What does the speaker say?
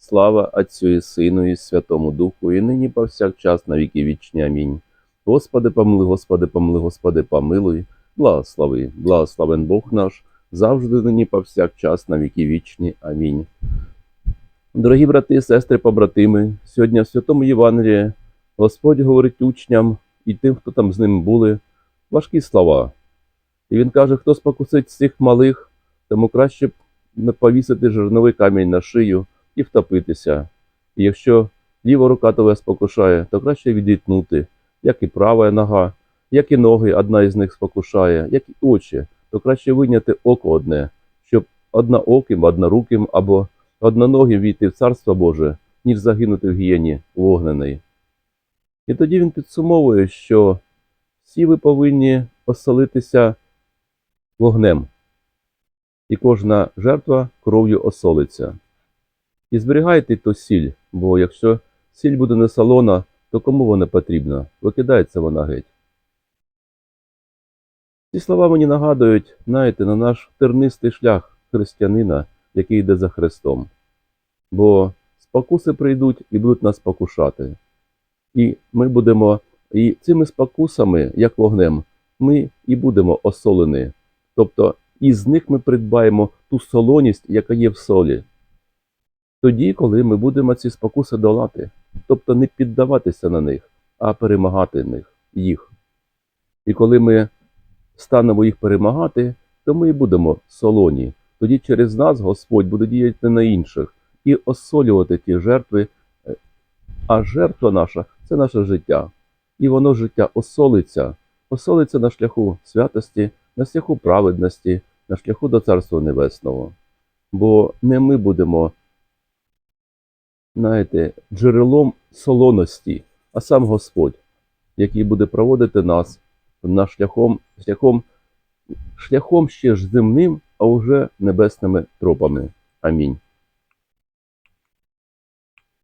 Слава Отцю і Сину і Святому Духу, і нині повсякчас на віки вічні. Амінь. Господи, помилуй, Господи, помилуй, Господи, помилуй, благослови, благословен Бог наш, завжди нині повсякчас на віки вічні. Амінь. Дорогі брати, сестри, побратими, сьогодні в Святому Євангелії Господь говорить учням і тим, хто там з ним були, важкі слова. І він каже, хто спокусить цих малих, тому краще повісити жерновий камінь на шию і втопитися. І якщо ліва рука тебе спокушає, то краще відітнути, як і права нога, як і ноги одна із них спокушає, як і очі, то краще вийняти око одне, щоб однооким, одноруким або одноногим війти в Царство Боже, ніж загинути в гієні вогнений. І тоді він підсумовує, що всі ви повинні оселитися вогнем, і кожна жертва кров'ю осолиться. І зберігайте ту сіль, бо якщо сіль буде не солона, то кому вона потрібна? Викидається вона геть. Ці слова мені нагадують, знаєте, на наш тернистий шлях християнина, який йде за Христом. Бо спокуси прийдуть і будуть нас покушати. І ми будемо, і цими спокусами, як вогнем, ми і будемо осолені. Тобто із них ми придбаємо ту солоність, яка є в солі тоді, коли ми будемо ці спокуси долати, тобто не піддаватися на них, а перемагати них, їх. І коли ми станемо їх перемагати, то ми і будемо солоні. Тоді через нас Господь буде діяти на інших і осолювати ті жертви. Е, А жертва наша це наше життя. І воно життя осолиться, осолиться на шляху святості, на шляху праведності, на шляху до Царства Небесного. Бо не ми будемо знаєте, джерелом солоності, а сам Господь, який буде проводити нас на шляхом, шляхом, шляхом ще ж земним, а вже небесними тропами. Амінь.